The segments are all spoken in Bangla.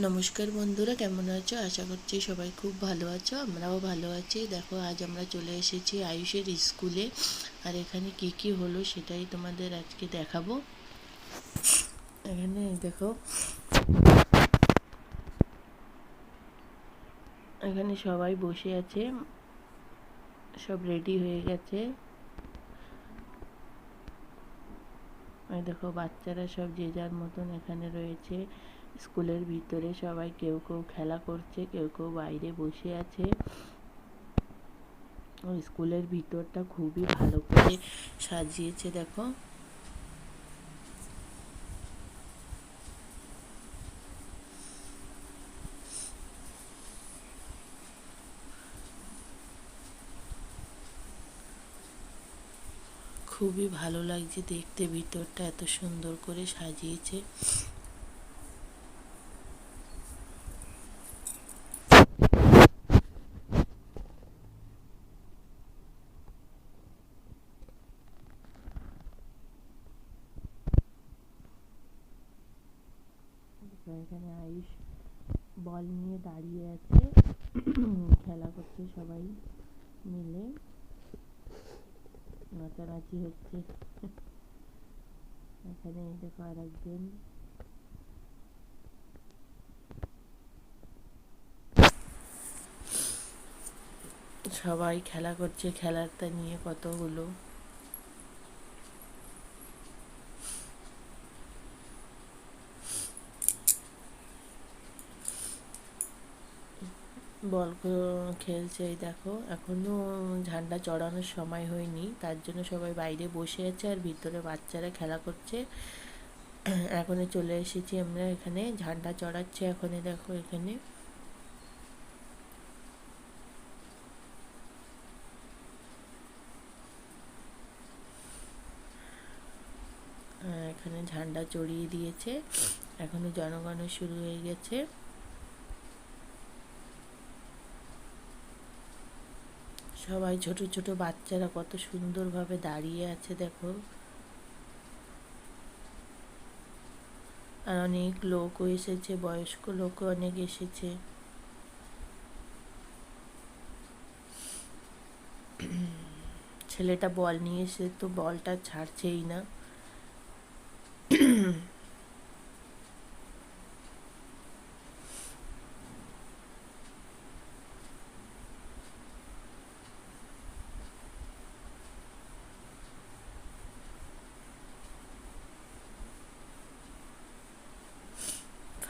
নমস্কার বন্ধুরা, কেমন আছো? আশা করছি সবাই খুব ভালো আছো, আমরাও ভালো আছি। দেখো, আজ আমরা চলে এসেছি আয়ুষের স্কুলে। আর এখানে কি কি হলো সেটাই তোমাদের আজকে দেখাবো। এখানে দেখো, এখানে সবাই বসে আছে, সব রেডি হয়ে গেছে। দেখো, বাচ্চারা সব যে যার মতন এখানে রয়েছে। স্কুলের ভিতরে সবাই কেউ কেউ খেলা করছে, কেউ কেউ বাইরে বসে আছে। স্কুলের ভিতরটা খুবই ভালো করে সাজিয়েছে, দেখো। খুবই ভালো লাগছে দেখতে, ভিতরটা এত সুন্দর করে সাজিয়েছে। এখানে আয়ুষ বল নিয়ে দাঁড়িয়ে আছে। খেলা করছে সবাই মিলে। নাচানাচি হচ্ছে। এখানে দেখো আর একজন সবাই খেলা করছে, খেলাটা নিয়ে কতগুলো বল খেলছে, এই দেখো। এখনও ঝান্ডা চড়ানোর সময় হয়নি, তার জন্য সবাই বাইরে বসে আছে আর ভিতরে বাচ্চারা খেলা করছে। এখনই চলে এসেছি আমরা এখানে, ঝান্ডা চড়াচ্ছে এখনই, দেখো এখানে। এখানে ঝান্ডা চড়িয়ে দিয়েছে এখনও জনগণ শুরু হয়ে গেছে। সবাই ছোট ছোট বাচ্চারা কত সুন্দরভাবে দাঁড়িয়ে আছে, দেখো। আর অনেক লোকও এসেছে, বয়স্ক লোকও অনেক এসেছে। ছেলেটা বল নিয়ে এসে তো বলটা ছাড়ছেই না।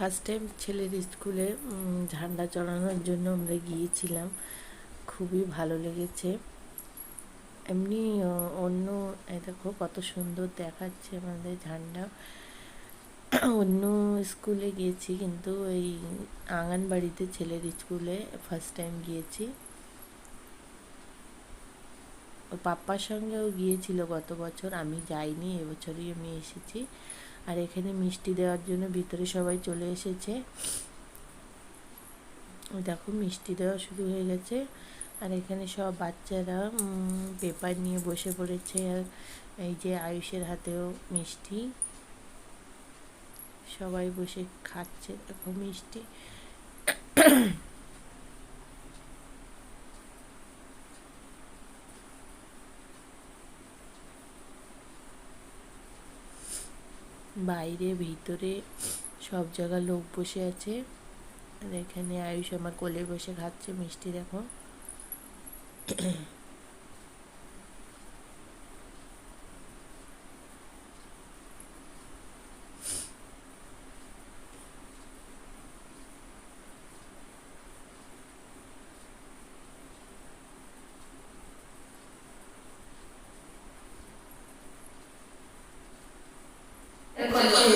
ফার্স্ট টাইম ছেলের স্কুলে ঝান্ডা চড়ানোর জন্য আমরা গিয়েছিলাম। খুবই ভালো লেগেছে। এমনি অন্য দেখো কত সুন্দর দেখাচ্ছে আমাদের ঝান্ডা। অন্য স্কুলে গিয়েছি কিন্তু এই আঙ্গনবাড়িতে ছেলের স্কুলে ফার্স্ট টাইম গিয়েছি। পাপ্পার সঙ্গেও গিয়েছিল গত বছর, আমি যাইনি, এবছরই আমি এসেছি। আর এখানে মিষ্টি দেওয়ার জন্য ভিতরে সবাই চলে এসেছে। দেখো, মিষ্টি দেওয়া শুরু হয়ে গেছে। আর এখানে সব বাচ্চারা পেপার নিয়ে বসে পড়েছে। আর এই যে আয়ুষের হাতেও মিষ্টি। সবাই বসে খাচ্ছে, দেখো মিষ্টি। বাইরে, ভিতরে সব জায়গায় লোক বসে আছে। আর এখানে আয়ুষ আমার কোলে বসে খাচ্ছে, মিষ্টি দেখো।